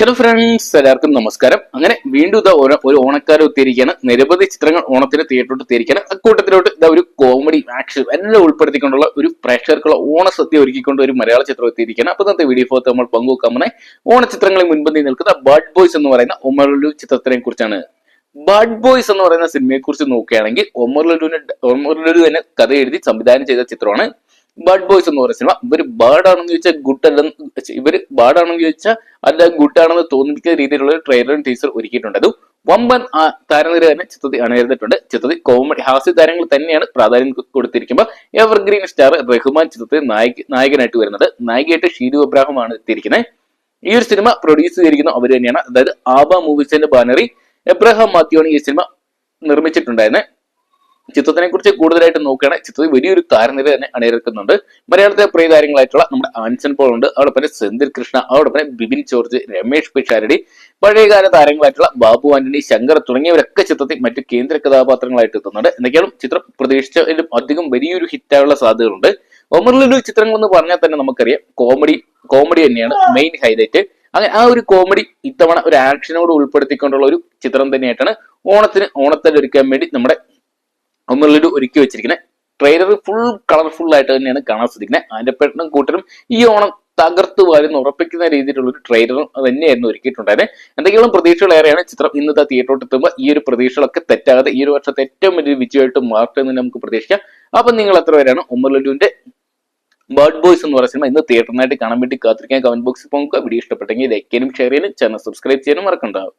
Hello friends എല്ലാവർക്കും നമസ്കാരം. അങ്ങനെ വീണ്ടും ഇതാ ഒരു ഓണക്കാലം എത്തിയിരിക്കുകയാണ് നിരവധി ചിത്രങ്ങൾ ഓണത്തിന് തിയേറ്ററിലോട്ട് എത്തിയിരിക്കുകയാണ് അക്കൂട്ടത്തിലോട്ട് ഇതാ ഒരു കോമഡി ആക്ഷൻ എല്ലാം ഉൾപ്പെടുത്തിക്കൊണ്ടുള്ള ഒരു പ്രേക്ഷകർക്കുള്ള ഓണസദ്യ ഒരുക്കിക്കൊണ്ട് ഒരു മലയാള ചിത്രം എത്തിയിരിക്കുകയാണ്. അപ്പൊ ഇന്നത്തെ വീഡിയോ ഫോത്ത് നമ്മൾ പങ്കുവെക്കാൻ ഓണചിത്രങ്ങളെ മുൻപന്തി നിൽക്കുന്ന ബഡ് ബോയ്സ് എന്ന് പറയുന്ന ഒമർലു ചിത്രത്തിനെ കുറിച്ചാണ്. ബഡ് ബോയ്സ് എന്ന് പറയുന്ന സിനിമയെ കുറിച്ച് നോക്കുകയാണെങ്കിൽ ഒമർ ലുലുവിന് തന്നെ കഥ എഴുതി സംവിധാനം ചെയ്ത ചിത്രമാണ്. ബഡ് ബോയ്സ് എന്ന് പറയുന്ന സിനിമ ഇവർ ബാഡ് ആണെന്ന് ചോദിച്ചാൽ ഗുഡ് അല്ലെന്ന് ഇവർ ബാഡ് ആണെന്ന് ചോദിച്ചാൽ അല്ല ഗുഡ് ആണെന്ന് തോന്നിപ്പിക്കുന്ന രീതിയിലുള്ള ഒരു ട്രെയിലറും ടീച്ചർ ഒരുക്കിയിട്ടുണ്ട്. അത് വമ്പൻ താരനിര തന്നെ ചിത്രത്തിൽ അണിനിരന്നിട്ടുണ്ട് ചിത്രത്തിൽ കോമഡി ഹാസ്യ താരങ്ങൾ തന്നെയാണ് പ്രാധാന്യം കൊടുത്തിരിക്കുമ്പോൾ എവർഗ്രീൻ സ്റ്റാർ റഹ്മാൻ ചിത്രത്തിൽ നായക നായകനായിട്ട് വരുന്നത്. നായികയായിട്ട് ഷീരു ആണ് എത്തിയിരിക്കുന്നത്. ഈ ഒരു സിനിമ പ്രൊഡ്യൂസ് ചെയ്തിരിക്കുന്ന അവർ തന്നെയാണ്. അതായത് ആബ മൂവീസിന്റെ ബാനറി എബ്രഹാം മാത്യുവാണ് ഈ സിനിമ നിർമ്മിച്ചിട്ടുണ്ടായിരുന്നത്. ചിത്രത്തിനെ കുറിച്ച് കൂടുതലായിട്ട് നോക്കുകയാണെങ്കിൽ ചിത്രത്തിൽ വലിയൊരു താരനിര തന്നെ അണിനിരക്കുന്നുണ്ട്. മലയാളത്തിലെ പ്രിയ താരങ്ങളായിട്ടുള്ള നമ്മുടെ ആൻസൺ പോൾ ഉണ്ട്. അതോടൊപ്പം സെന്തിൽ കൃഷ്ണ അതോടൊപ്പം ബിബിൻ ജോർജ് രമേഷ് പിഷാരടി പഴയകാല താരങ്ങളായിട്ടുള്ള ബാബു ആന്റണി ശങ്കർ തുടങ്ങിയവരൊക്കെ ചിത്രത്തിൽ മറ്റു കേന്ദ്ര കഥാപാത്രങ്ങളായിട്ട് എത്തുന്നുണ്ട്. എന്തൊക്കെയാണ് ചിത്രം പ്രതീക്ഷിച്ചതിലും അധികം വലിയൊരു ഹിറ്റായുള്ള സാധ്യതകളുണ്ട്. ഒമർലുലു ചിത്രങ്ങൾ എന്ന് പറഞ്ഞാൽ തന്നെ നമുക്കറിയാം കോമഡി കോമഡി തന്നെയാണ് മെയിൻ ഹൈലൈറ്റ് അങ്ങനെ ആ ഒരു കോമഡി ഇത്തവണ ഒരു ആക്ഷനോട് ഉൾപ്പെടുത്തിക്കൊണ്ടുള്ള ഒരു ചിത്രം തന്നെയായിട്ടാണ് ഓണത്തിന് ഓണത്തിൽ ഒരുക്കാൻ വേണ്ടി നമ്മുടെ ഒമർലുലു ഒരുക്കി വെച്ചിരിക്കുന്നത് ട്രെയിലർ ഫുൾ കളർഫുൾ ആയിട്ട് തന്നെയാണ് കാണാൻ സാധിക്കുന്നത് അതിന്റെ പെട്ടെന്ന് കൂട്ടരും ഈ ഓണം തകർത്തു വരുന്ന ഉറപ്പിക്കുന്ന രീതിയിലുള്ള ഒരു ട്രെയിലർ തന്നെയായിരുന്നു ഒരുക്കിയിട്ടുണ്ടായിരുന്നത് എന്തെങ്കിലും പ്രതീക്ഷകൾ ഏറെയാണ് ചിത്രം ഇന്നത്തെ തിയേറ്ററോട്ട് എത്തുമ്പോൾ ഈ ഒരു പ്രതീക്ഷകളൊക്കെ തെറ്റാതെ ഈ ഒരു വർഷത്തെ ഏറ്റവും വലിയ വിജയമായിട്ട് മാറട്ടെ നമുക്ക് പ്രതീക്ഷിക്കാം. അപ്പൊ നിങ്ങൾ എത്ര പേരാണ് ഉമ്മർലുലുവിന്റെ ബേർഡ് ബോയ്സ് എന്ന് പറയുന്ന സിനിമ ഇന്ന് തിയേറ്ററിനായിട്ട് കാണാൻ വേണ്ടി കാത്തിരിക്കാൻ കമന്റ് ബോക്സിൽ പോകുക വീഡിയോ ഇഷ്ടപ്പെട്ടെങ്കിൽ ലൈക്ക് ചെയ്യാനും ഷെയർ ചെയ്യാനും ചാനൽ സബ്സ്ക്രൈബ് ചെയ്യാനും മറക്കണ്ടാവും